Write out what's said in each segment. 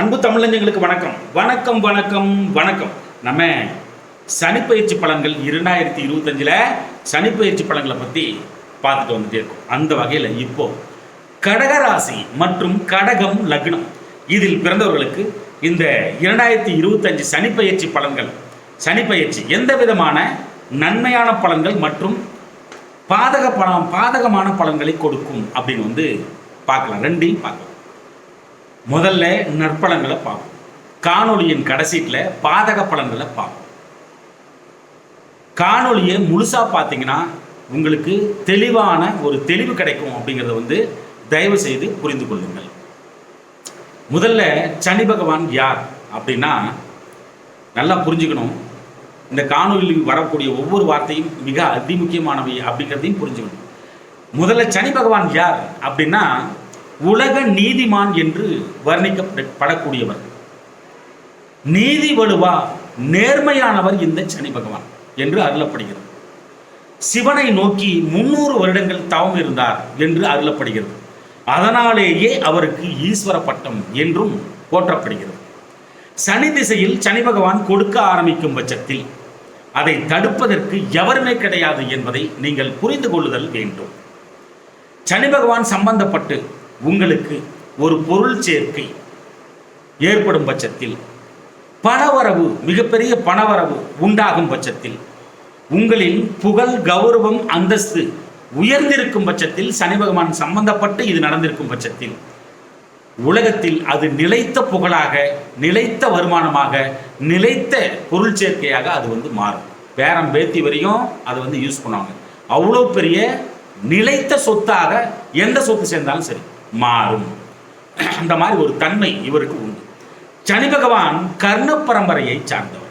அன்பு தமிழஞ்சங்களுக்கு வணக்கம். வணக்கம் வணக்கம் வணக்கம். நம்ம சனிப்பயிற்சி பலன்கள் இரண்டாயிரத்தி இருபத்தஞ்சில் சனிப்பயிற்சி பலன்களை பற்றி பார்த்துட்டு வந்துட்டே இருக்கோம். அந்த வகையில் இப்போ கடகராசி மற்றும் கடகம் லக்னம். இதில் பிறந்தவர்களுக்கு இந்த இரண்டாயிரத்தி இருபத்தஞ்சு சனிப்பயிற்சி பலன்கள் சனிப்பயிற்சி எந்த விதமான நன்மையான பலன்கள் மற்றும் பாதக பலம் பாதகமான பலன்களை கொடுக்கும் அப்படின்னு வந்து பார்க்கலாம். ரெண்டையும் பார்க்கலாம். முதல்ல நற்பலன்களை பார்ப்போம். காணொளியின் கடைசீட்டில் பாதக பலன்களை பார்ப்போம். காணொளியை முழுசாக பார்த்தீங்கன்னா உங்களுக்கு தெளிவான ஒரு தெளிவு கிடைக்கும் அப்படிங்கிறத வந்து தயவு செய்து புரிந்து கொள்ளுங்கள். முதல்ல சனி பகவான் யார் அப்படின்னா நல்லா புரிஞ்சுக்கணும். இந்த காணொலியில் வரக்கூடிய ஒவ்வொரு வார்த்தையும் மிக அதிமுக்கியமானவை அப்படிங்கிறதையும் புரிஞ்சுக்கணும். முதல்ல சனி பகவான் யார் அப்படின்னா உலக நீதிமான் என்று வர்ணிக்கப்படக்கூடியவர் நீதி வலுவா நேர்மையானவர் இந்த சனி பகவான் என்று அருளப்படுகிறது. சிவனை நோக்கி முன்னூறு வருடங்கள் தவம் இருந்தார் என்று அருளப்படுகிறது. அதனாலேயே அவருக்கு ஈஸ்வர பட்டம் என்றும் போற்றப்படுகிறது. சனி திசையில் சனி பகவான் கொடுக்க ஆரம்பிக்கும் பட்சத்தில் அதை தடுப்பதற்கு எவருமே கிடையாது என்பதை நீங்கள் புரிந்து கொள்ளுதல் வேண்டும். சனி பகவான் சம்பந்தப்பட்டு உங்களுக்கு ஒரு பொருள் சேர்க்கை ஏற்படும் பட்சத்தில் பணவரவு மிகப்பெரிய பணவரவு உண்டாகும் பட்சத்தில் உங்களின் புகழ் கௌரவம் அந்தஸ்து உயர்ந்திருக்கும் பட்சத்தில் சனி பகவான் சம்பந்தப்பட்டு இது நடந்திருக்கும் பட்சத்தில் உலகத்தில் அது நிலைத்த புகழாக நிலைத்த வருமானமாக நிலைத்த பொருள் சேர்க்கையாக அது வந்து மாறும். பேரம் பேத்தி வரையும் அதை வந்து யூஸ் பண்ணுவாங்க. அவ்வளோ பெரிய நிலைத்த சொத்தாக எந்த சொத்து சேர்ந்தாலும் சரி. மாறும். அந்த மாதிரி ஒரு தன்மை இவருக்கு உண்டு. சனி பகவான் கர்ண பரம்பரையை சார்ந்தவர்.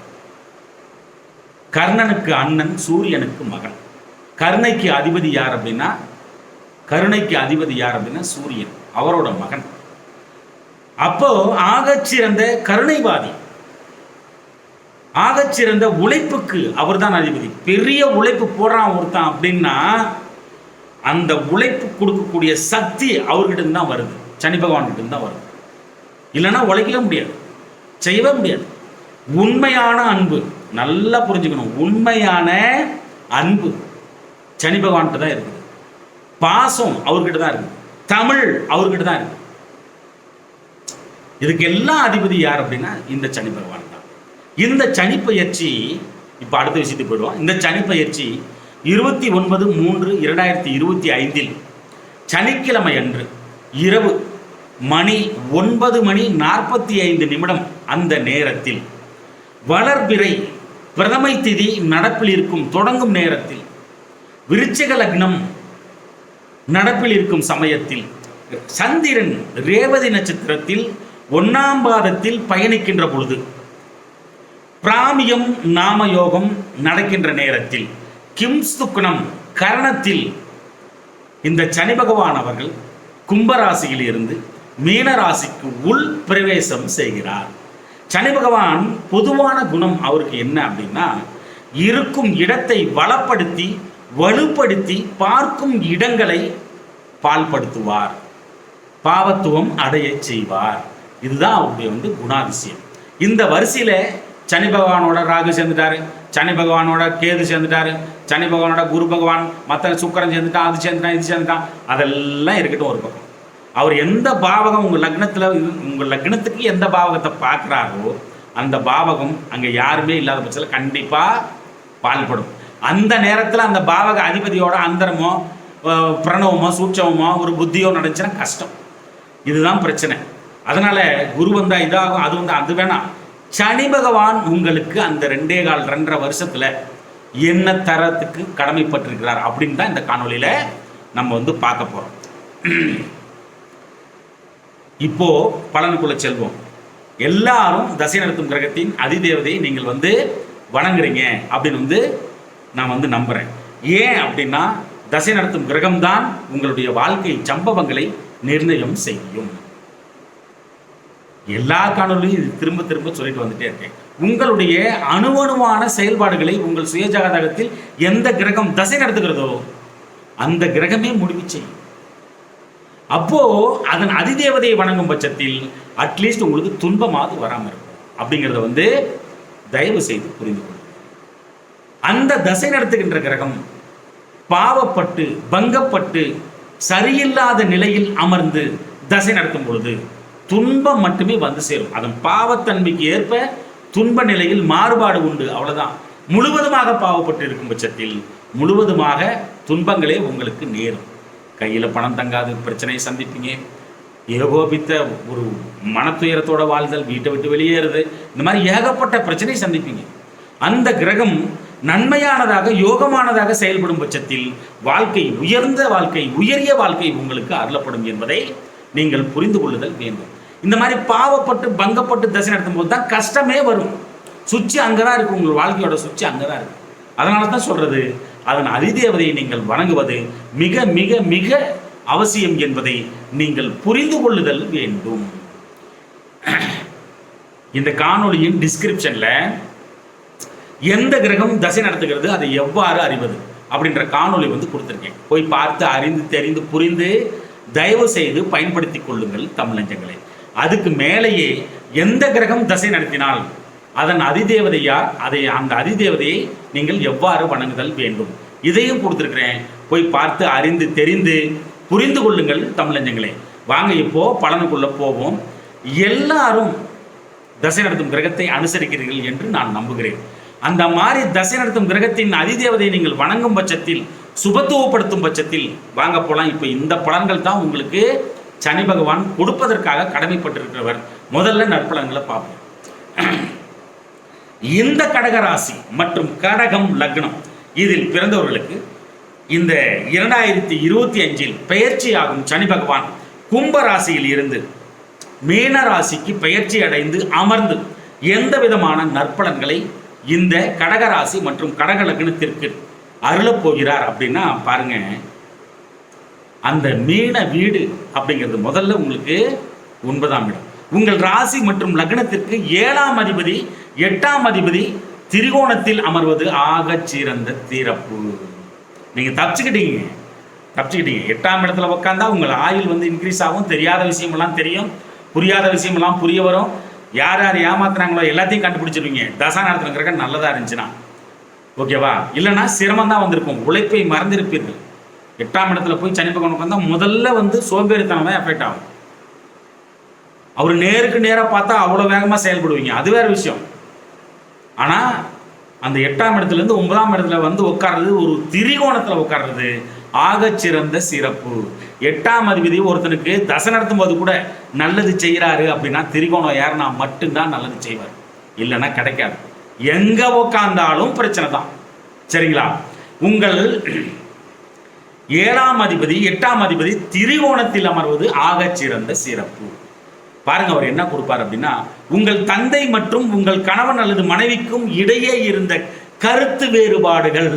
கர்ணனுக்கு அண்ணன் சூரியனுக்கு மகன். கருணைக்கு அதிபதி யார் அப்படின்னா கருணைக்கு அதிபதி யார் அப்படின்னா சூரியன் அவரோட மகன். அப்போ ஆகச்சிறந்த கருணைவாதி ஆகச்சிறந்த உழைப்புக்கு அவர்தான் அதிபதி. பெரிய உழைப்பு போடுறான் ஒருத்தன் அப்படின்னா அந்த உழைப்பு கொடுக்கக்கூடிய சக்தி அவர்கிட்ட தான் வருது. சனி பகவான்கிட்ட தான் வருது. இல்லைன்னா உழைக்கவே முடியாது. செய்யவே முடியாது. உண்மையான அன்பு நல்லா புரிஞ்சுக்கணும். உண்மையான அன்பு சனி பகவான்கிட்ட தான் இருக்குது. பாசம் அவர்கிட்ட தான் இருக்குது. தமிழ் அவர்கிட்ட தான் இருக்குது. இதுக்கு எல்லாம் அதிபதி யார் அப்படின்னா இந்த சனி பகவான் தான். இந்த சனி பயிற்சி இப்போ அடுத்த விஷயத்துக்கு போயிடுவோம். இந்த சனி பயிற்சி இருபத்தி ஒன்பது மூன்று இரண்டாயிரத்தி இருபத்தி ஐந்தில் சனிக்கிழமை அன்று இரவு மணி ஒன்பது மணி நாற்பத்தி ஐந்து நிமிடம் அந்த நேரத்தில் வளர்பிறை பிரதமை திதி நடப்பில் இருக்கும் தொடங்கும் நேரத்தில் விருச்சிக லக்னம் நடப்பில் இருக்கும் சமயத்தில் சந்திரன் ரேவதி நட்சத்திரத்தில் ஒன்னாம் பாதத்தில் பயணிக்கின்ற பொழுது பிராமியம் நாமயோகம் நடக்கின்ற நேரத்தில் கிம்ஸ்துக்குணம் கரணத்தில் இந்த சனி பகவான் அவர்கள் கும்பராசியில் இருந்து மீனராசிக்கு உள் பிரவேசம் செய்கிறார். சனி பகவான் பொதுவான குணம் அவருக்கு என்ன அப்படின்னா இருக்கும் இடத்தை வளப்படுத்தி வலுப்படுத்தி பார்க்கும் இடங்களை பால்படுத்துவார். பாவத்துவம் அடைய செய்வார். இதுதான் அவருடைய வந்து குணாதிசயம். இந்த வரிசையில் சனி பகவானோட ராகு சேர்ந்துட்டாரு. சனி பகவானோட கேது சேர்ந்துட்டாரு. சனி பகவானோட குரு பகவான் மற்ற சுக்கரன் சேர்ந்துட்டான் அது சேர்ந்துட்டான் இது சேர்ந்துட்டான். அதெல்லாம் இருக்கட்டும் ஒரு பக்கம். அவர் எந்த பாவகம் உங்கள் லக்னத்தில் உங்கள் லக்னத்துக்கு எந்த பாவகத்தை பார்க்குறாரோ அந்த பாவகம் அங்கே யாருமே இல்லாத பட்சத்தில் கண்டிப்பாக பால்படும். அந்த நேரத்தில் அந்த பாவக அதிபதியோட அந்தரமோ பிரணவமோ சூட்சமோ ஒரு புத்தியோ நடந்துச்சுன்னா கஷ்டம். இதுதான் பிரச்சனை. அதனால குரு வந்தால் இதாகும் அது வந்து அது வேணாம். சனி பகவான் உங்களுக்கு அந்த ரெண்டே கால் ரெண்டரை வருஷத்துல என்ன தரத்துக்கு கடமைப்பட்டிருக்கிறார் அப்படின்னு தான் இந்த காணொளியில நம்ம வந்து பார்க்க போறோம். இப்போ பலனுக்குள்ள செல்வோம். எல்லாரும் தசை நடத்தும் கிரகத்தின் அதிதேவதையை நீங்கள் வந்து வணங்குறீங்க அப்படின்னு வந்து நான் வந்து நம்புறேன். ஏன் அப்படின்னா தசை நடத்தும் கிரகம்தான் உங்களுடைய வாழ்க்கை சம்பவங்களை நிர்ணயம் செய்யும். எல்லா காணொலியும் இது திரும்ப திரும்ப சொல்லிட்டு வந்துட்டே இருக்கேன். உங்களுடைய அணுவணுவான செயல்பாடுகளை உங்கள் சுயஜாதகத்தில் எந்த கிரகம் தசை நடத்துகிறதோ அந்த கிரகமே முடிவு செய்யும். அப்போ அதன் அதிதேவதையை வணங்கும் பட்சத்தில் அட்லீஸ்ட் உங்களுக்கு துன்பமாவது வராமல் இருக்கும். அப்படிங்கிறத வந்து தயவு செய்து புரிந்து கொள்ளும் அந்த தசை நடத்துகின்ற கிரகம் பாவப்பட்டு பங்கப்பட்டு சரியில்லாத நிலையில் அமர்ந்து தசை நடத்தும் பொழுது துன்பம் மட்டுமே வந்து சேரும். அதன் பாவத்தன்மைக்கு ஏற்ப துன்ப நிலையில் மாறுபாடு உண்டு. அவ்வளவுதான். முழுவதுமாக பாவப்பட்டு இருக்கும் பட்சத்தில் முழுவதுமாக துன்பங்களே உங்களுக்கு நேரும். கையில் பணம் தங்காது பிரச்சனையை சந்திப்பீங்க. ஏகோபித்த ஒரு மனத்துயரத்தோட வாழ்தல் வீட்டை விட்டு வெளியேறுது. இந்த மாதிரி ஏகப்பட்ட பிரச்சனை சந்திப்பீங்க. அந்த கிரகம் நன்மையானதாக யோகமானதாக செயல்படும் பட்சத்தில் வாழ்க்கை உயர்ந்த வாழ்க்கை உயரிய வாழ்க்கை உங்களுக்கு அருளப்படும் என்பதை நீங்கள் புரிந்து கொள்ளுதல் வேண்டும். இந்த மாதிரி பாவப்பட்டு பங்கப்பட்டு தசை நடத்தும் போது தான் கஷ்டமே வரும். சுச்சி அங்கே தான் இருக்கு உங்கள் வாழ்க்கையோட சுச்சி அங்கே தான் இருக்கு. அதனால தான் சொல்றது அதன் அதிதேவதையை நீங்கள் வணங்குவது மிக மிக மிக அவசியம் என்பதை நீங்கள் புரிந்து கொள்ளுதல் வேண்டும். இந்த காணொளியின் டிஸ்கிரிப்ஷன்ல எந்த கிரகம் தசை நடத்துகிறது அதை எவ்வாறு அறிவது அப்படின்ற காணொளி வந்து கொடுத்துருக்கேன். போய் பார்த்து அறிந்து தெரிந்து புரிந்து தயவு செய்து பயன்படுத்தி கொள்ளுங்கள் தமிழஞ்சங்களை. அதுக்கு மேலேயே எந்த கிரகம் தசை நடத்தினால் அதன் அதிதேவதை யார்? அதை அந்த அதிதேவதையை நீங்கள் எவ்வாறு வணங்குதல் வேண்டும்? இதையும் கொடுத்துருக்கிறேன். போய் பார்த்து அறிந்து தெரிந்து புரிந்து கொள்ளுங்கள் தமிழஞ்சங்களே. வாங்க இப்போ பலனுக்குள்ள போவோம். எல்லாரும் தசை நடத்தும் கிரகத்தை அனுசரிக்கிறீர்கள் என்று நான் நம்புகிறேன். அந்த மாதிரி தசை நடத்தும் கிரகத்தின் அதிதேவதையை நீங்கள் வணங்கும் பட்சத்தில் சுபத்துவப்படுத்தும் பட்சத்தில் வாங்க போலாம். இப்போ இந்த பலன்கள் தான் உங்களுக்கு சனி பகவான் கொடுப்பதற்காக கடமைப்பட்டிருக்கிறவர். முதல்ல நற்பலன்களை பார்ப்போம். இந்த கடகராசி மற்றும் கடகம் லக்னம் இதில் பிறந்தவர்களுக்கு இந்த இரண்டாயிரத்தி இருபத்தி அஞ்சில் பெயர்ச்சியாகும் சனி பகவான் கும்ப ராசியில் இருந்து மீன ராசிக்கு பெயர்ச்சி அடைந்து அமர்ந்து எந்த விதமான நற்பலன்களை இந்த கடகராசி மற்றும் கடக லக்னத்திற்கு அருளப் போகிறார் அப்படின்னா பாருங்க அந்த மீன வீடு அப்படிங்கிறது முதல்ல உங்களுக்கு ஒன்பதாம் இடம். உங்கள் ராசி மற்றும் லக்னத்திற்கு ஏழாம் அதிபதி எட்டாம் அதிபதி திரிகோணத்தில் அமர்வது ஆக சிறந்த தீரப்பு. நீங்க தப்பிச்சுக்கிட்டீங்க. தப்பிச்சுக்கிட்டீங்க. எட்டாம் இடத்துல உட்காந்தா உங்கள் ஆயுள் வந்து இன்க்ரீஸ் ஆகும். தெரியாத விஷயமெல்லாம் தெரியும். புரியாத விஷயமெல்லாம் புரிய வரும். யார் யார் ஏமாத்துறாங்களோ எல்லாத்தையும் கண்டுபிடிச்சிருவீங்க. தசா நடத்துன கிரகம் நல்லதா இருந்துச்சுன்னா. ஓகேவா? இல்லைன்னா சிரமம் தான் வந்திருக்கும். உழைப்பை மறந்திருப்பீர்கள். எட்டாம் இடத்துல போய் சனி பகவான் உட்காந்தா முதல்ல வந்து சோம்பேறித்தனம் தான் எஃபெக்ட் ஆகும். அவர் நேருக்கு நேராக பார்த்தா அவ்வளோ வேகமாக செயல்படுவீங்க. அது வேற விஷயம். ஆனால் அந்த எட்டாம் இடத்துலேருந்து ஒன்பதாம் இடத்துல வந்து உட்கார்றது ஒரு திரிகோணத்தில் உட்கார்றது ஆக சிறந்த சிறப்பு. எட்டாம் அதிபதி ஒருத்தனுக்கு தசை நடத்தும் போது கூட நல்லது செய்கிறாரு அப்படின்னா திரிகோணம் ஏறினா மட்டும்தான் நல்லது செய்வார். இல்லைன்னா கிடைக்காது. எங்கே உட்காந்தாலும் பிரச்சனை தான். சரிங்களா? உங்கள் ஏழாம் அதிபதி எட்டாம் அதிபதி திரிகோணத்தில் அமர்வது ஆகச் சிறந்த சிறப்பு. பாருங்க அவர் என்ன கொடுப்பார் அப்படின்னா உங்கள் தந்தை மற்றும் உங்கள் கணவன் அல்லது மனைவிக்கும் இடையே இருந்த கருத்து வேறுபாடுகள்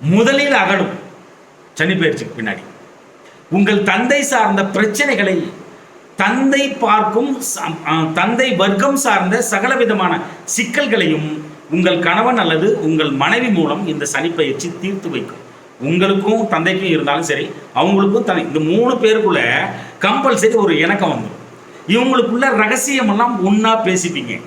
முதலில் அகலும். சனி பயிற்சிக்கு பின்னாடி. உங்கள் தந்தை சார்ந்த பிரச்சனைகளை தந்தை பார்க்கும் தந்தை வர்க்கம் சார்ந்த சகல விதமான சிக்கல்களையும் உங்கள் கணவன் அல்லது உங்கள் மனைவி மூலம் இந்த சனிப்பயிற்சி தீர்த்து வைக்கும். உங்களுக்கும் தந்தைக்கும் இருந்தாலும் சரி அவங்களுக்கும் தனி இந்த மூணு பேருக்குள்ள கம்பல்சரி ஒரு இணக்கம் வந்துடும் இவங்களுக்குள்ள ரகசியமெல்லாம் ஒன்றா பேசிப்பீங்க.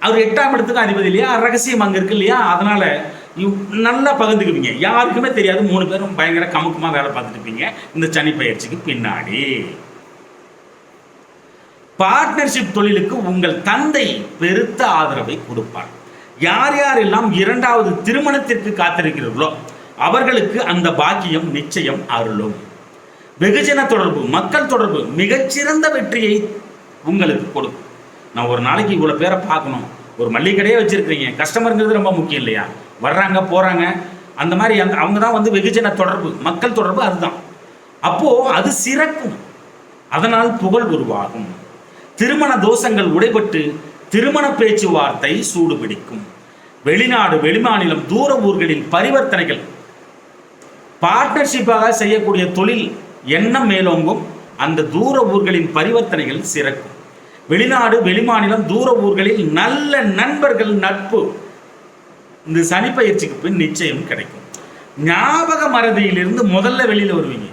அவர் எட்டாம் இடத்துக்கு அதிபதி இல்லையா? ரகசியம் அங்கே இருக்கு இல்லையா? அதனால இவ்- நல்லா பகிர்ந்துக்குவீங்க. யாருக்குமே தெரியாது. மூணு பேரும் பயங்கர கமுக்கமாக வேலை பார்த்துட்டுப்பீங்க இந்த சனி பயிற்சிக்கு பின்னாடி. பார்ட்னர்ஷிப் தொழிலுக்கு உங்கள் தந்தை பெருத்த ஆதரவை கொடுப்பார். யார் யாரெல்லாம் இரண்டாவது திருமணத்திற்கு காத்திருக்கிறீர்களோ அவர்களுக்கு அந்த பாக்கியம் நிச்சயம் அருளும். வெகுஜன தொடர்பு மக்கள் தொடர்பு மிகச்சிறந்த வெற்றியை உங்களுக்கு கொடுக்கும். நான் ஒரு நாளைக்கு இவ்வளோ பேரை பார்க்கணும். ஒரு மல்லிகை கடையே வச்சிருக்கிறீங்க. கஸ்டமருங்கிறது ரொம்ப முக்கியம் இல்லையா? வர்றாங்க போகிறாங்க அந்த மாதிரி அந்த அவங்க தான் வந்து வெகுஜன தொடர்பு மக்கள் தொடர்பு அதுதான். அப்போது அது சிறக்கும். அதனால் புகழ் உருவாகும். திருமண தோஷங்கள் உடைபட்டு திருமண பேச்சுவார்த்தை சூடுபிடிக்கும். வெளிநாடு வெளிமாநிலம் தூர ஊர்களில் பரிவர்த்தனைகள் பார்ட்னர்ஷிப்பாக செய்யக்கூடிய தொழில் எண்ணம் மேலோங்கும் அந்த தூர ஊர்களின் பரிவர்த்தனைகள் சிறக்கும். வெளிநாடு வெளிமாநிலம் தூர ஊர்களில் நல்ல நண்பர்கள் நட்பு. இந்த சனிப்பயிற்சிக்கு பின் நிச்சயம் கிடைக்கும். ஞாபக மறதியிலிருந்து முதல்ல வெளியில் வருவீங்க.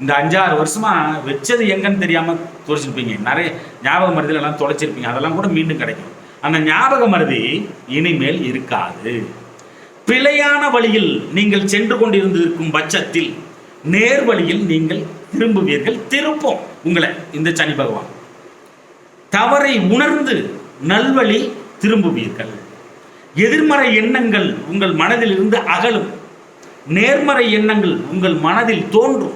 இந்த அஞ்சாறு வருஷமா வச்சது எங்கன்னு தெரியாம தொலைச்சிருப்பீங்க நிறைய ஞாபக மருதில எல்லாம் தொலைச்சிருப்பீங்க. அதெல்லாம் கூட மீண்டும் கிடைக்கும். அந்த ஞாபக மருதி இனிமேல் இருக்காது. பிழையான வழியில் நீங்கள் சென்று கொண்டிருந்திருக்கும் பட்சத்தில் நேர் வழியில் நீங்கள் திரும்புவீர்கள். திருப்போம். உங்களை இந்த சனி பகவான். தவறை உணர்ந்து நல்வழி திரும்புவீர்கள். எதிர்மறை எண்ணங்கள் உங்கள் மனதில் இருந்து அகலும். நேர்மறை எண்ணங்கள் உங்கள் மனதில் தோன்றும்.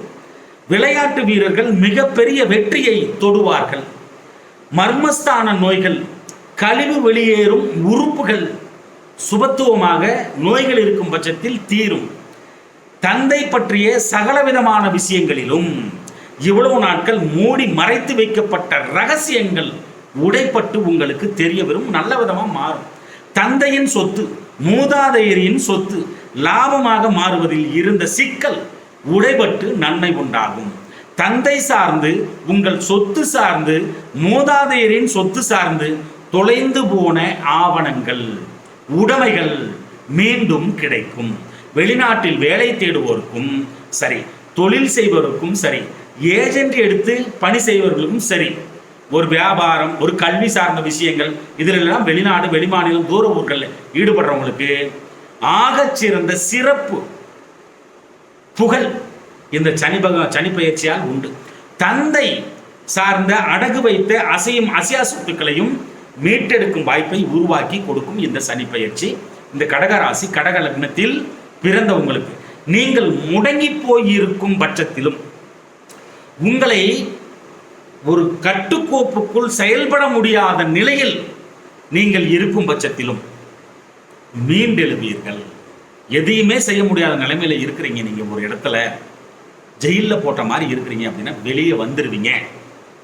விளையாட்டு வீரர்கள் மிகப்பெரிய வெற்றியை தொடுவார்கள். மர்மஸ்தான நோய்கள் கழிவு வெளியேறும் உறுப்புகள் சுபத்துவமாக நோய்கள் இருக்கும் பட்சத்தில் தீரும். தந்தை பற்றிய சகலவிதமான விஷயங்களிலும் இவ்வளவு நாட்கள் மூடி மறைத்து வைக்கப்பட்ட ரகசியங்கள் உடைப்பட்டு உங்களுக்கு தெரிய வரும் நல்ல விதமாக மாறும். தந்தையின் சொத்து மூதாதையரின் சொத்து லாபமாக மாறுவதில் இருந்த சிக்கல் உடைபட்டு நன்மை உண்டாகும். தந்தை சார்ந்து உங்கள் சொத்து சார்ந்து மூதாதையரின் சொத்து சார்ந்து தொலைந்து போன ஆவணங்கள். உடைமைகள் மீண்டும் கிடைக்கும். வெளிநாட்டில் வேலை தேடுவோருக்கும் சரி தொழில் செய்பவருக்கும் சரி ஏஜென்ட் எடுத்து பணி செய்பவர்களுக்கும் சரி ஒரு வியாபாரம் ஒரு கல்வி சார்ந்த விஷயங்கள் இதிலெல்லாம் வெளிநாடு வெளிமாநிலம் தூர ஊர்களில் ஈடுபடுறவங்களுக்கு ஆகச்சிறந்த சிறப்பு புகழ் இந்த சனி பக சனி பயிற்சியால் உண்டு. தந்தை சார்ந்த அடகு வைத்த அசையும் அசையா சொத்துக்களையும் மீட்டெடுக்கும் வாய்ப்பை உருவாக்கி கொடுக்கும் இந்த சனி பயிற்சி. இந்த கடகராசி கடக லக்னத்தில் பிறந்தவங்களுக்கு நீங்கள் முடங்கி போயிருக்கும் பட்சத்திலும் உங்களை ஒரு கட்டுக்கோப்புக்குள் செயல்பட முடியாத நிலையில் நீங்கள் இருக்கும் பட்சத்திலும் மீண்டெழுவீர்கள். எதையுமே செய்ய முடியாத நிலைமையில இருக்கிறீங்க. நீங்க ஒரு இடத்துல ஜெயிலில் போட்ட மாதிரி இருக்கிறீங்க அப்படின்னா வெளியே வந்துடுவீங்க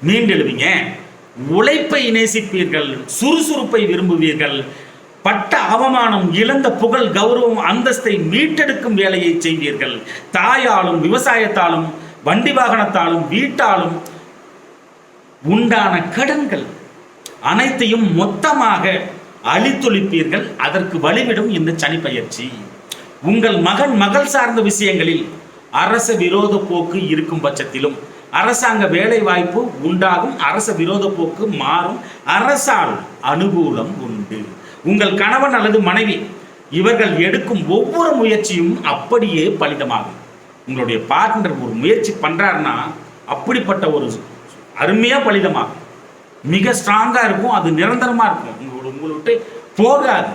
மீண்டெழுவீங்க. உழைப்பை நேசிப்பீர்கள் சுறுசுறுப்பை விரும்புவீர்கள். பட்ட அவமானம் இழந்த புகழ் கௌரவம் அந்தஸ்தை மீட்டெடுக்கும் வேலையை செய்வீர்கள். தாயாலும் விவசாயத்தாலும் வண்டி வாகனத்தாலும் வீட்டாலும் உண்டான கடன்கள் அனைத்தையும் மொத்தமாக அழித்தொழிப்பீர்கள் அதற்கு வழிவிடும் இந்த சனி பயிற்சி. உங்கள் மகன் மகள் சார்ந்த விஷயங்களில் அரச விரோத போக்கு இருக்கும் பட்சத்திலும் அரசாங்க வேலை வாய்ப்பு உண்டாகும் அரச விரோத போக்கு மாறும் அரசால் அனுகூலம் உண்டு. உங்கள் கணவன் அல்லது மனைவி இவர்கள் எடுக்கும் ஒவ்வொரு முயற்சியும் அப்படியே பலிதமாகும். உங்களுடைய பார்ட்னர் ஒரு முயற்சி பண்ணுறாருன்னா அப்படிப்பட்ட ஒரு அருமையாக பலிதமாகும். மிக ஸ்ட்ராங்காக இருக்கும் அது நிரந்தரமாக இருக்கும். உங்களோட உங்களை விட்டு போகாது.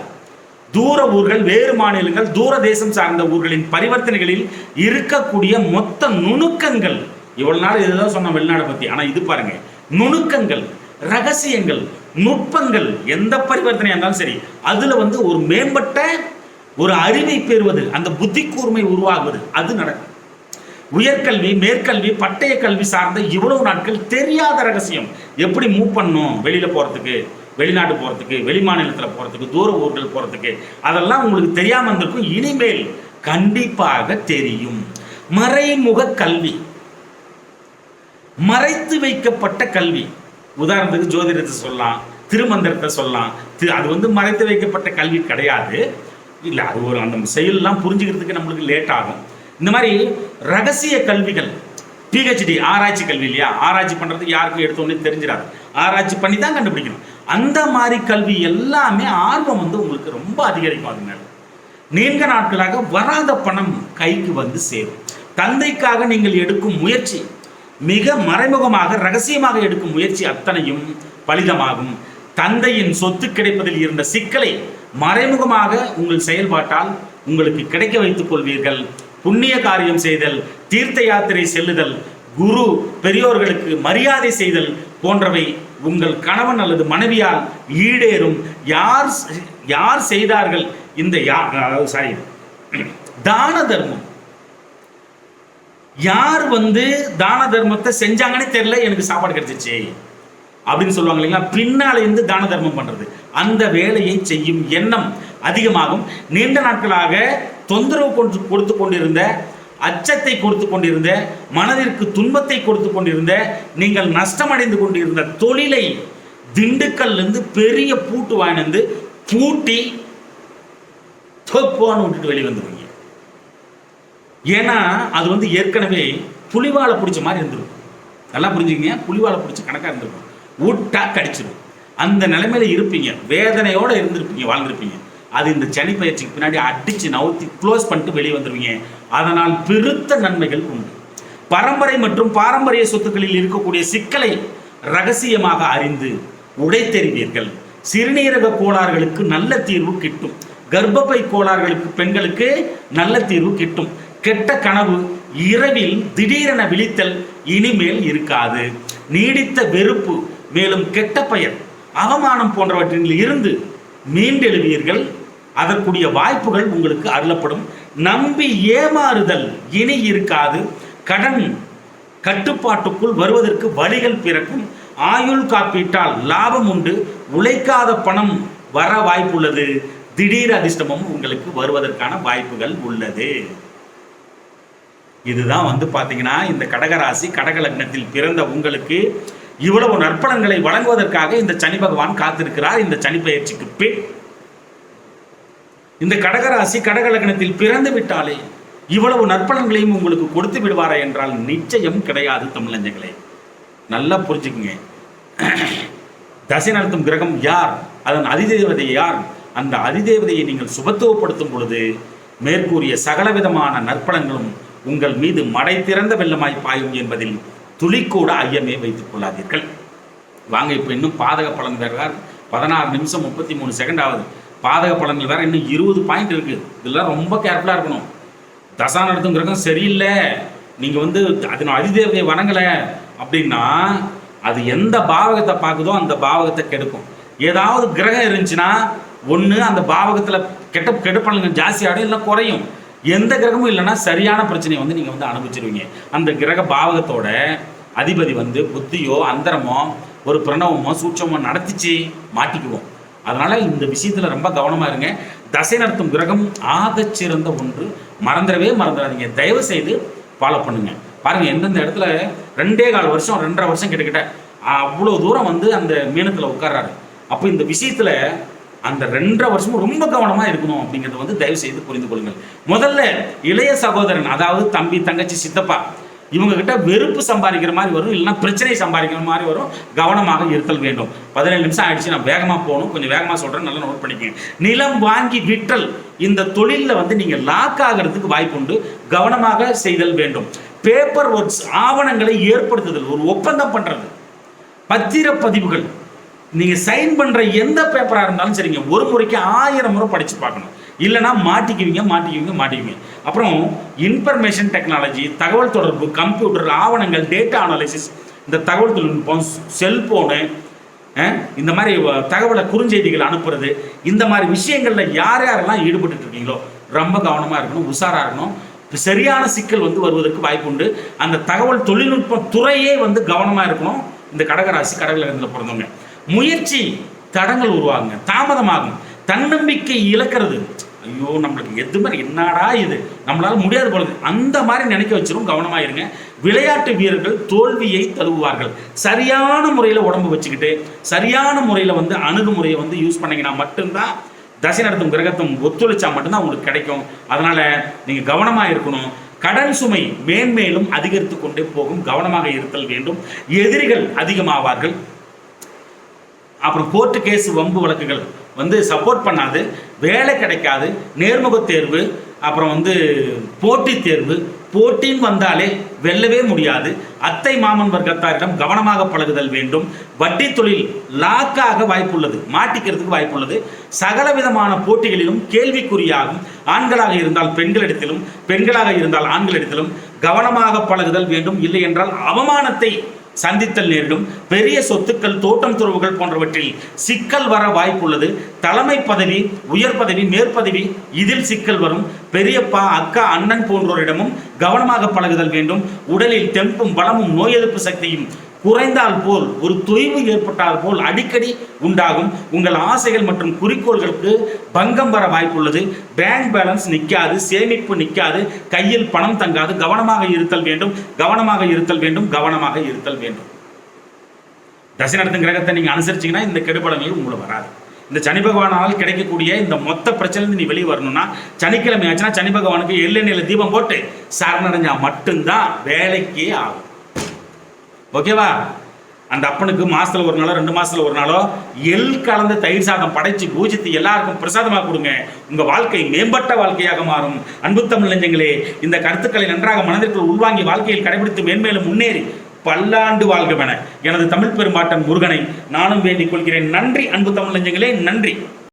தூர ஊர்கள் வேறு மாநிலங்கள் தூர தேசம் சார்ந்த ஊர்களின் பரிவர்த்தனைகளில் இருக்கக்கூடிய மொத்த நுணுக்கங்கள் இவ்வளோ நாள் இதுதான் சொன்ன வெளிநாடை பற்றி ஆனால் இது பாருங்கள் நுணுக்கங்கள் ரகசியங்கள் நுட்பங்கள் எந்த பரிவர்த்தனையாக இருந்தாலும் சரி அதில் வந்து ஒரு மேம்பட்ட ஒரு அறிவை பெறுவது அந்த புத்தி கூர்மை உருவாகுவது அது நடக்கும். உயர்கல்வி மேற்கல்வி பட்டய கல்வி சார்ந்த இவ்வளவு நாட்கள் தெரியாத ரகசியம். எப்படி மூவ் பண்ணும் வெளியில் போகிறதுக்கு வெளிநாட்டு போகிறதுக்கு வெளி போகிறதுக்கு தூர ஊர்கள் போகிறதுக்கு அதெல்லாம் உங்களுக்கு தெரியாமல் இருந்திருக்கும். இனிமேல் கண்டிப்பாக தெரியும். மறைமுக கல்வி. மறைத்து வைக்கப்பட்ட கல்வி. உதாரணத்துக்கு ஜோதிடத்தை சொல்லலாம் திருமந்திரத்தை சொல்லலாம். திரு- அது வந்து மறைத்து வைக்கப்பட்ட கல்வி கிடையாது. இல்லை அது ஒரு அந்த செயல்லாம் புரிஞ்சுக்கிறதுக்கு நம்மளுக்கு லேட் ஆகும். இந்த மாதிரி ரகசிய கல்விகள் பிஹெச்டி ஆராய்ச்சி கல்வி இல்லையா? ஆராய்ச்சி பண்ணுறதுக்கு யாருக்கும் எடுத்தோன்னே தெரிஞ்சிடாது ஆராய்ச்சி பண்ணி தான் கண்டுபிடிக்கணும். அந்த மாதிரி கல்வி எல்லாமே ஆர்வம் வந்து உங்களுக்கு ரொம்ப அதிகரிக்கும் அது மேலே. நீண்ட நாட்களாக வராத பணம் கைக்கு வந்து சேரும். தந்தைக்காக நீங்கள் எடுக்கும் முயற்சி மிக மறைமுகமாக ரகசியமாக எடுக்கும் முயற்சி அத்தனையும் பலிதமாகும். தந்தையின் சொத்து கிடைப்பதில் இருந்த சிக்கலை மறைமுகமாக உங்கள் செயல்பாட்டால் உங்களுக்கு கிடைக்க வைத்துக் கொள்வீர்கள். புண்ணிய காரியம் செய்தல் தீர்த்த யாத்திரை செல்லுதல் குரு பெரியோர்களுக்கு மரியாதை செய்தல் போன்றவை உங்கள் கணவன் அல்லது மனைவியால் ஈடேறும். யார் யார் செய்தார்கள்? இந்த சாரி தான தர்மம். யார் வந்து தான தர்மத்தை செஞ்சாங்கன்னே தெரியல எனக்கு சாப்பாடு கிடைச்சிச்சு. அப்படின்னு சொல்லுவாங்க இல்லைங்களா? பின்னால இருந்து தான தர்மம் பண்றது. அந்த வேலையை செய்யும் எண்ணம் அதிகமாகும். நீண்ட நாட்களாக தொந்தரவு கொண்டு கொடுத்து கொண்டிருந்த அச்சத்தை கொடுத்து கொண்டிருந்த மனதிற்கு துன்பத்தை கொடுத்து கொண்டிருந்த நீங்கள் நஷ்டமடைந்து கொண்டிருந்த தொழிலை திண்டுக்கல்லிருந்து பெரிய பூட்டு வாங்கிட்டு வந்து பூட்டி தொப்பான்னு விட்டுட்டு வெளியே வந்துருவீங்க. ஏன்னா அது வந்து ஏற்கனவே புலிவாலை பிடிச்ச மாதிரி இருந்திருக்கும். நல்லா புரிஞ்சுக்கங்க. புலிவாலை பிடிச்ச கணக்காக இருந்திருக்கும். ஊட்டா கடிச்சிடும் அந்த நிலைமையில இருப்பீங்க. வேதனையோடு இருந்திருப்பீங்க வாழ்ந்திருப்பீங்க. அது இந்த சனி பயிற்சிக்கு பின்னாடி அடித்து நவுத்தி க்ளோஸ் பண்ணிட்டு வெளியே வந்துருவீங்க. அதனால் பெருத்த நன்மைகள் உண்டு. பரம்பரை மற்றும் பாரம்பரிய சொத்துக்களில் இருக்கக்கூடிய சிக்கலை ரகசியமாக அறிந்து உடைத்தெறிவீர்கள். சிறுநீரக கோளாறுகளுக்கு நல்ல தீர்வு கிட்டும். கர்ப்பப்பை கோளாறுகளுக்கு பெண்களுக்கு நல்ல தீர்வு கிட்டும். கெட்ட கனவு இரவில் திடீரென விழித்தல் இனிமேல் இருக்காது. நீடித்த வெறுப்பு மேலும் கெட்ட பெயர் அவமானம் போன்றவற்றில் இருந்து மீண்டெழுவீர்கள். அதற்குரிய வாய்ப்புகள் உங்களுக்கு அருளப்படும். நம்பி ஏமாறுதல் இனி இருக்காது. கடன் கட்டுப்பாட்டுக்குள் வருவதற்கு வழிகள் பிறக்கும். ஆயுள் காப்பீட்டால் லாபம் உண்டு. உழைக்காத பணம் வர வாய்ப்புள்ளது. திடீர் அதிர்ஷ்டமும் உங்களுக்கு வருவதற்கான வாய்ப்புகள் உள்ளது. இதுதான் வந்து பார்த்தீங்கன்னா இந்த கடகராசி கடகலக்னத்தில் பிறந்த உங்களுக்கு இவ்வளவு நற்பலன்களை வழங்குவதற்காக இந்த சனி பகவான் காத்திருக்கிறார். இந்த சனி பயிற்சிக்கு பின் இந்த கடகராசி கடகலக்னத்தில் பிறந்து விட்டாலே இவ்வளவு நற்பலன்களையும் உங்களுக்கு கொடுத்து விடுவாரா என்றால் நிச்சயம் கிடையாது தமிழஞ்சங்களே. நல்லா புரிஞ்சுக்குங்க. தசை நடத்தும் கிரகம் யார்? அதன் அதிதேவதை யார்? அந்த அதிதேவதையை நீங்கள் சுபத்துவப்படுத்தும் பொழுது மேற்கூறிய சகலவிதமான நற்பலன்களும் உங்கள் மீது மடை திறந்த வெள்ளமாய் பாயும் என்பதில் துளிக்கூட ஐயமே வைத்துக் கொள்ளாதீர்கள். வாங்க இப்போ இன்னும் பாதக பலன் வேற பதினாறு நிமிஷம் முப்பத்தி மூணு செகண்ட் ஆகுது. பாதக பலன்கள் வேறு இன்னும் இருபது பாயிண்ட் இருக்குது இதெல்லாம் ரொம்ப கேர்ஃபுல்லாக இருக்கணும். தசா நடத்தும் கிரகம் சரியில்லை. நீங்கள் வந்து அதன் அதிதேவதையை வணங்கலை அப்படின்னா அது எந்த பாவகத்தை பார்க்குதோ அந்த பாவகத்தை கெடுக்கும். ஏதாவது கிரகம் இருந்துச்சுன்னா ஒன்று அந்த பாவகத்தில் கெட்ட கெட்ட ஜாஸ்தியாகிடும் ஜாஸ்தியாடும் இல்லை குறையும். எந்த கிரகமும் இல்லைன்னா சரியான பிரச்சனையை வந்து நீங்கள் வந்து அனுபவிச்சிருவீங்க. அந்த கிரக பாவகத்தோட அதிபதி வந்து புத்தியோ அந்தரமோ ஒரு பிரணவமோ சூட்சமோ நடத்திச்சு மாட்டிக்குவோம். அதனால் இந்த விஷயத்தில் ரொம்ப கவனமாக இருங்க. தசை நடத்தும் கிரகம் ஆகச்சிறந்த ஒன்று. மறந்துடவே மறந்துடாதீங்க. தயவு செய்து ஃபாலோ பண்ணுங்கள் பாருங்கள் எந்தெந்த இடத்துல ரெண்டே கால் வருஷம் ரெண்டரை வருஷம் கிட்டக்கிட்ட அவ்வளோ தூரம் வந்து அந்த மீனத்தில் உட்கார்றாரு. அப்போ இந்த விஷயத்தில் அந்த ரெண்டரை வருஷமும் ரொம்ப கவனமாக இருக்கணும் அப்படிங்கிறத வந்து தயவு செய்து புரிந்து கொள்ளுங்கள். முதல்ல இளைய சகோதரன் அதாவது தம்பி தங்கச்சி சித்தப்பா இவங்க கிட்ட வெறுப்பு சம்பாதிக்கிற மாதிரி வரும் இல்லைன்னா பிரச்சனை சம்பாதிக்கிற மாதிரி வரும் கவனமாக இருத்தல் வேண்டும். பதினேழு நிமிஷம் ஆயிடுச்சு நான் வேகமா போகணும் கொஞ்சம் வேகமா சொல்றேன் நல்லா நோட் பண்ணிக்கங்க. நிலம் வாங்கி விற்றல் இந்த தொழிலில் வந்து நீங்க லாக் ஆகிறதுக்கு வாய்ப்புண்டு கவனமாக செய்தல் வேண்டும். பேப்பர் ஒர்க்ஸ் ஆவணங்களை ஏற்படுத்துதல் ஒரு ஒப்பந்தம் பண்றது. பத்திரப்பதிவுகள் நீங்கள் சைன் பண்ணுற எந்த பேப்பராக இருந்தாலும் சரிங்க ஒரு முறைக்கு ஆயிரம் முறை படித்து பார்க்கணும். இல்லைன்னா மாட்டிக்குவீங்க மாட்டிக்குவீங்க மாட்டிக்குவீங்க. அப்புறம் இன்ஃபர்மேஷன் டெக்னாலஜி தகவல் தொடர்பு கம்ப்யூட்டர் ஆவணங்கள் டேட்டா அனாலிசிஸ் இந்த தகவல் தொழில்நுட்பம் செல்ஃபோனு இந்த மாதிரி தகவலை குறுஞ்செய்திகள் அனுப்புறது இந்த மாதிரி விஷயங்களில் யார் யாரெல்லாம் ஈடுபட்டு இருக்கீங்களோ ரொம்ப கவனமாக இருக்கணும் உஷாராக இருக்கணும். சரியான சிக்கல் வந்து வருவதற்கு வாய்ப்பு உண்டு. அந்த தகவல் தொழில்நுட்ப துறையே வந்து கவனமாக இருக்கணும். இந்த கடகராசி கடகலகத்தில் பிறந்தவங்க. முயற்சி தடங்கள் உருவாகுங்க தாமதமாகும். தன்னம்பிக்கை இழக்கிறது. ஐயோ நம்மளுக்கு எதுவுமே என்னடா இது? நம்மளால முடியாது போல அந்த மாதிரி நினைக்க வச்சிரும் கவனமாக இருங்க. விளையாட்டு வீரர்கள் தோல்வியை தழுவுவார்கள். சரியான முறையில் உடம்பு வச்சுக்கிட்டு சரியான முறையில் வந்து அணுகுமுறையை வந்து யூஸ் பண்ணிங்கன்னா மட்டும்தான் தசை நடத்தும் கிரகத்தும் ஒத்துழைச்சா மட்டும்தான் உங்களுக்கு கிடைக்கும். அதனால நீங்கள் கவனமாக இருக்கணும். கடன் சுமை மேன்மேலும் அதிகரித்து கொண்டே போகும். கவனமாக இருத்தல் வேண்டும். எதிரிகள் அதிகமாவார்கள். அப்புறம் கோர்ட்டு கேஸ் வம்பு வழக்குகள் வந்து சப்போர்ட் பண்ணாது வேலை கிடைக்காது நேர்முக தேர்வு அப்புறம் வந்து போட்டித் தேர்வு போட்டின்னு வந்தாலே வெல்லவே முடியாது. அத்தை மாமன் வர்க்கத்தாரிடம் கவனமாக பழகுதல் வேண்டும். வட்டி தொழில் லாக்காக வாய்ப்புள்ளது மாட்டிக்கிறதுக்கு வாய்ப்புள்ளது. சகல விதமான போட்டிகளிலும் கேள்விக்குறியாகும். ஆண்களாக இருந்தால் பெண்களிடத்திலும் பெண்களாக இருந்தால் ஆண்களிடத்திலும் கவனமாக பழகுதல் வேண்டும். இல்லை என்றால் அவமானத்தை சந்தித்தல் நேரிடும். பெரிய சொத்துக்கள் தோட்டம் துறவுகள் போன்றவற்றில் சிக்கல் வர வாய்ப்புள்ளது. தலைமை பதவி உயர் பதவி மேற்பதவி இதில் சிக்கல் வரும். பெரியப்பா அக்கா அண்ணன் போன்றோரிடமும் கவனமாக பழகுதல் வேண்டும். உடலில் தெம்பும் பலமும் நோய் எதிர்ப்பு சக்தியும் குறைந்தால் போல் ஒரு தொய்வு ஏற்பட்டால் போல் அடிக்கடி உண்டாகும். உங்கள் ஆசைகள் மற்றும் குறிக்கோள்களுக்கு பங்கம் வர வாய்ப்புள்ளது. பேங்க் பேலன்ஸ் நிற்காது சேமிப்பு நிற்காது கையில் பணம் தங்காது. கவனமாக இருத்தல் வேண்டும் கவனமாக இருத்தல் வேண்டும் கவனமாக இருத்தல் வேண்டும். தசை நடத்தும் கிரகத்தை நீங்கள் அனுசரிச்சீங்கன்னா இந்த கெடுபலங்கள் உங்களுக்கு வராது. இந்த சனி பகவானால் கிடைக்கக்கூடிய இந்த மொத்த பிரச்சனை நீ வெளியே வரணும்னா சனிக்கிழமை ஆச்சுன்னா சனி பகவானுக்கு எள்ளெண்ணெயில் தீபம் போட்டு சரணடைஞ்சா மட்டும்தான் வேலைக்கே ஆகும். ஓகேவா அந்த அப்பனுக்கு மாசத்துல ஒரு நாளோ ரெண்டு மாசத்துல ஒரு நாளோ எள் கலந்த தயிர் சாதம் படைச்சு பூஜித்து எல்லாருக்கும் பிரசாதமாக கொடுங்க. உங்க வாழ்க்கை மேம்பட்ட வாழ்க்கையாக மாறும். அன்பு தமிழ் நெஞ்சங்களே இந்த கருத்துக்களை நன்றாக மனதிற்குள் உள்வாங்கி வாழ்க்கையில் கடைபிடித்து மேன்மேலும் முன்னேறி பல்லாண்டு வாழ்கவென எனது தமிழ் பெரும்பாட்டன் முருகனை நானும் வேண்டிக் கொள்கிறேன். நன்றி அன்பு தமிழ் நெஞ்சங்களே நன்றி.